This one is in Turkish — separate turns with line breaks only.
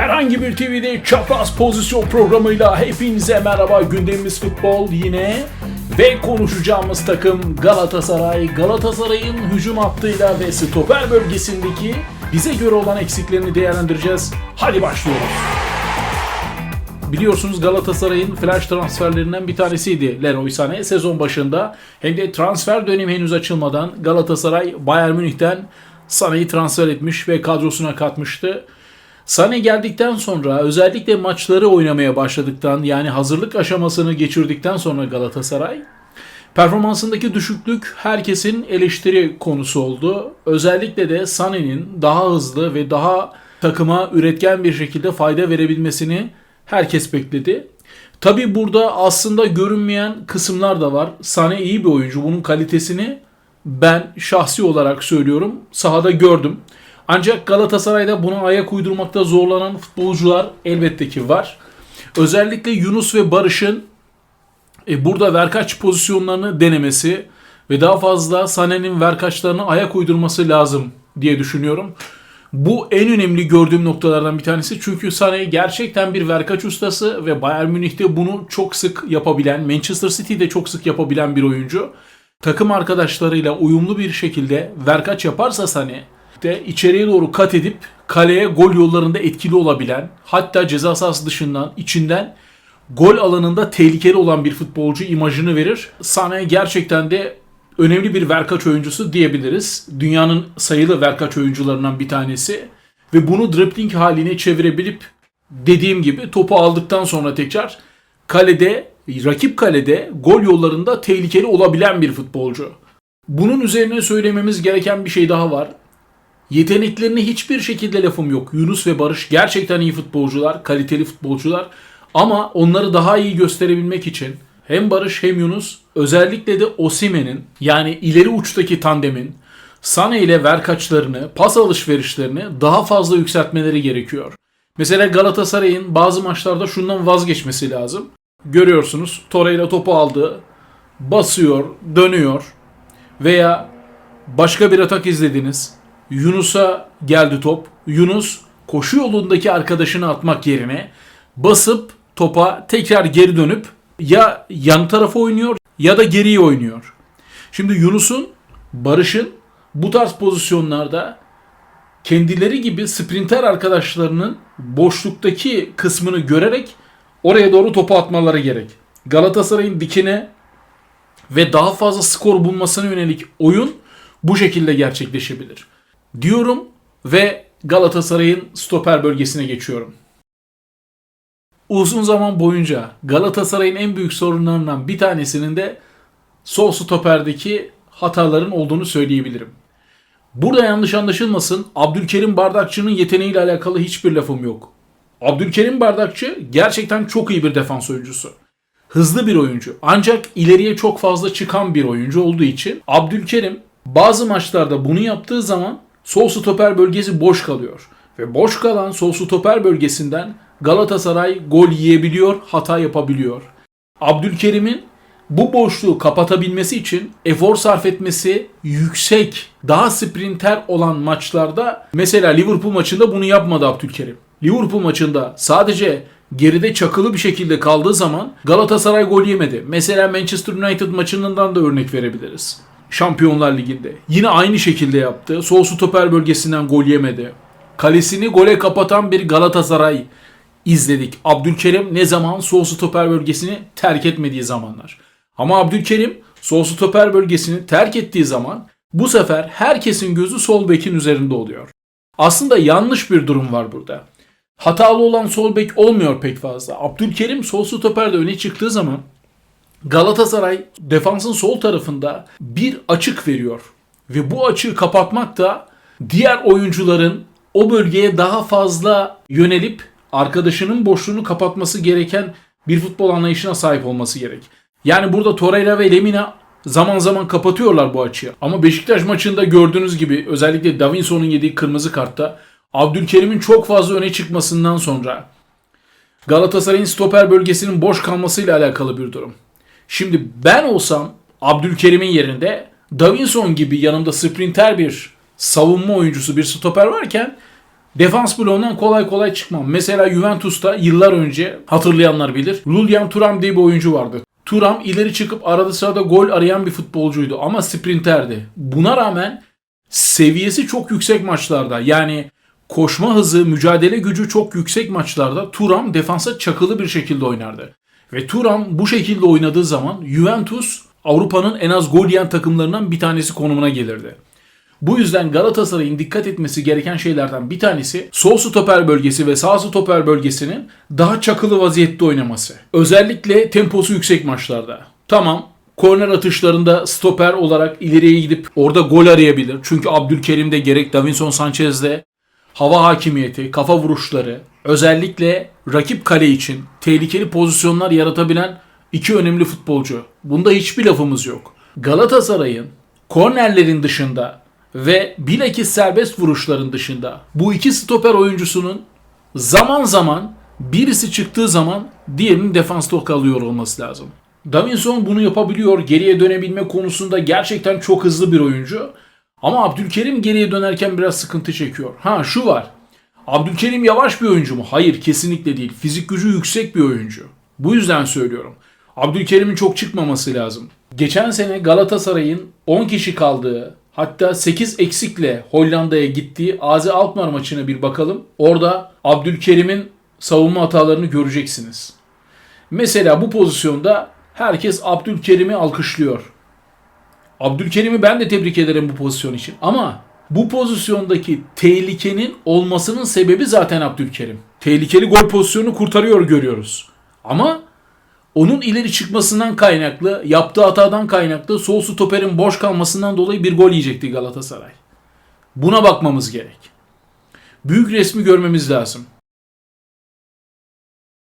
Herhangi bir TV'de çapraz pozisyon programıyla hepinize merhaba. Gündemimiz futbol yine ve konuşacağımız takım Galatasaray. Galatasaray'ın hücum hattıyla ve stoper bölgesindeki bize göre olan eksiklerini değerlendireceğiz. Hadi başlıyoruz. Biliyorsunuz Galatasaray'ın flash transferlerinden bir tanesiydi Leroy Sané sezon başında. Hem de transfer dönemi henüz açılmadan Galatasaray Bayern Münih'ten Sané'yi transfer etmiş ve kadrosuna katmıştı. Sané geldikten sonra özellikle maçları oynamaya başladıktan yani hazırlık aşamasını geçirdikten sonra Galatasaray performansındaki düşüklük herkesin eleştiri konusu oldu. Özellikle de Sané'nin daha hızlı ve daha takıma üretken bir şekilde fayda verebilmesini herkes bekledi. Tabi burada aslında görünmeyen kısımlar da var. Sané iyi bir oyuncu. Bunun kalitesini ben şahsi olarak söylüyorum. Sahada gördüm. Ancak Galatasaray'da buna ayak uydurmakta zorlanan futbolcular elbette ki var. Özellikle Yunus ve Barış'ın e, burada verkaç pozisyonlarını denemesi ve daha fazla Sané'nin verkaçlarına ayak uydurması lazım diye düşünüyorum. Bu en önemli gördüğüm noktalardan bir tanesi. Çünkü Sané gerçekten bir verkaç ustası ve Bayern Münih'te bunu çok sık yapabilen, Manchester City'de çok sık yapabilen bir oyuncu. Takım arkadaşlarıyla uyumlu bir şekilde verkaç yaparsa Sané de içeriye doğru kat edip kaleye gol yollarında etkili olabilen, hatta ceza sahası dışından, içinden gol alanında tehlikeli olan bir futbolcu imajını verir. Sané gerçekten de önemli bir verkaç oyuncusu diyebiliriz. Dünyanın sayılı verkaç oyuncularından bir tanesi. Ve bunu dribbling haline çevirebilip dediğim gibi topu aldıktan sonra tekrar kalede, rakip kalede gol yollarında tehlikeli olabilen bir futbolcu. Bunun üzerine söylememiz gereken bir şey daha var. Yeteneklerine hiçbir şekilde lafım yok. Yunus ve Barış gerçekten iyi futbolcular, kaliteli futbolcular. Ama onları daha iyi gösterebilmek için hem Barış hem Yunus özellikle de Osimen'in yani ileri uçtaki tandemin Sane ile verkaçlarını, pas alışverişlerini daha fazla yükseltmeleri gerekiyor. Mesela Galatasaray'ın bazı maçlarda şundan vazgeçmesi lazım. Görüyorsunuz Torreira topu aldı, basıyor, dönüyor veya başka bir atak izlediniz. Yunus'a geldi top. Yunus koşu yolundaki arkadaşını atmak yerine basıp topa tekrar geri dönüp ya yan tarafa oynuyor ya da geriye oynuyor. Şimdi Yunus'un, Barış'ın bu tarz pozisyonlarda kendileri gibi sprinter arkadaşlarının boşluktaki kısmını görerek oraya doğru topu atmaları gerek. Galatasaray'ın dikine ve daha fazla skor bulmasına yönelik oyun bu şekilde gerçekleşebilir. Diyorum ve Galatasaray'ın stoper bölgesine geçiyorum. Uzun zaman boyunca Galatasaray'ın en büyük sorunlarından bir tanesinin de sol stoperdeki hataların olduğunu söyleyebilirim. Burada yanlış anlaşılmasın Abdülkerim Bardakçı'nın yeteneğiyle alakalı hiçbir lafım yok. Abdülkerim Bardakçı gerçekten çok iyi bir defans oyuncusu. Hızlı bir oyuncu ancak ileriye çok fazla çıkan bir oyuncu olduğu için Abdülkerim bazı maçlarda bunu yaptığı zaman sol stoper bölgesi boş kalıyor. Ve boş kalan sol stoper bölgesinden Galatasaray gol yiyebiliyor, hata yapabiliyor. Abdülkerim'in bu boşluğu kapatabilmesi için efor sarf etmesi yüksek, daha sprinter olan maçlarda mesela Liverpool maçında bunu yapmadı Abdülkerim. Liverpool maçında sadece geride çakılı bir şekilde kaldığı zaman Galatasaray gol yemedi. Mesela Manchester United maçından da örnek verebiliriz. Şampiyonlar Ligi'nde. Yine aynı şekilde yaptı. Sol stoper bölgesinden gol yemedi. Kalesini gole kapatan bir Galatasaray izledik. Abdülkerim ne zaman sol stoper bölgesini terk etmediği zamanlar. Ama Abdülkerim sol stoper bölgesini terk ettiği zaman bu sefer herkesin gözü sol bekin üzerinde oluyor. Aslında yanlış bir durum var burada. Hatalı olan sol bek olmuyor pek fazla. Abdülkerim sol stoperde öne çıktığı zaman Galatasaray defansın sol tarafında bir açık veriyor. Ve bu açığı kapatmak da diğer oyuncuların o bölgeye daha fazla yönelip arkadaşının boşluğunu kapatması gereken bir futbol anlayışına sahip olması gerek. Yani burada Torreira ve Lemina zaman zaman kapatıyorlar bu açıyı. Ama Beşiktaş maçında gördüğünüz gibi özellikle Davinson'un yediği kırmızı kartta Abdülkerim'in çok fazla öne çıkmasından sonra Galatasaray'ın stoper bölgesinin boş kalmasıyla alakalı bir durum. Şimdi ben olsam Abdülkerim'in yerinde Davinson gibi yanımda sprinter bir savunma oyuncusu bir stoper varken Defans bloğundan kolay kolay çıkmam. Mesela Juventus'ta yıllar önce hatırlayanlar bilir. Lilian Thuram diye bir oyuncu vardı. Thuram ileri çıkıp arada sırada gol arayan bir futbolcuydu ama sprinterdi. Buna rağmen seviyesi çok yüksek maçlarda yani koşma hızı, mücadele gücü çok yüksek maçlarda Thuram defansa çakılı bir şekilde oynardı. Ve Thuram bu şekilde oynadığı zaman Juventus Avrupa'nın en az gol yiyen takımlarından bir tanesi konumuna gelirdi. Bu yüzden Galatasaray'ın dikkat etmesi gereken şeylerden bir tanesi sol stoper bölgesi ve sağ stoper bölgesinin daha çakılı vaziyette oynaması. Özellikle temposu yüksek maçlarda. Tamam korner atışlarında stoper olarak ileriye gidip orada gol arayabilir. Çünkü Abdülkerim'de gerek Davinson Sanchez'de hava hakimiyeti, kafa vuruşları, özellikle rakip kale için tehlikeli pozisyonlar yaratabilen iki önemli futbolcu. Bunda hiçbir lafımız yok. Galatasaray'ın kornerlerin dışında ve bilakis serbest vuruşların dışında bu iki stoper oyuncusunun zaman zaman birisi çıktığı zaman diğerinin defansta kalıyor olması lazım. Davinson bunu yapabiliyor. Geriye dönebilme konusunda gerçekten çok hızlı bir oyuncu. Ama Abdülkerim geriye dönerken biraz sıkıntı çekiyor. Ha şu var. Abdülkerim yavaş bir oyuncu mu? Hayır kesinlikle değil. Fizik gücü yüksek bir oyuncu. Bu yüzden söylüyorum. Abdülkerim'in çok çıkmaması lazım. Geçen sene Galatasaray'ın 10 kişi kaldığı hatta 8 eksikle Hollanda'ya gittiği Azi Alkmaar maçına bir bakalım. Orada Abdülkerim'in savunma hatalarını göreceksiniz. Mesela bu pozisyonda herkes Abdülkerim'i alkışlıyor. Abdülkerim'i ben de tebrik ederim bu pozisyon için. Ama bu pozisyondaki tehlikenin olmasının sebebi zaten Abdülkerim. Tehlikeli gol pozisyonu kurtarıyor görüyoruz. Ama onun ileri çıkmasından kaynaklı, yaptığı hatadan kaynaklı sol stoperin boş kalmasından dolayı bir gol yiyecekti Galatasaray. Buna bakmamız gerek. Büyük resmi görmemiz lazım.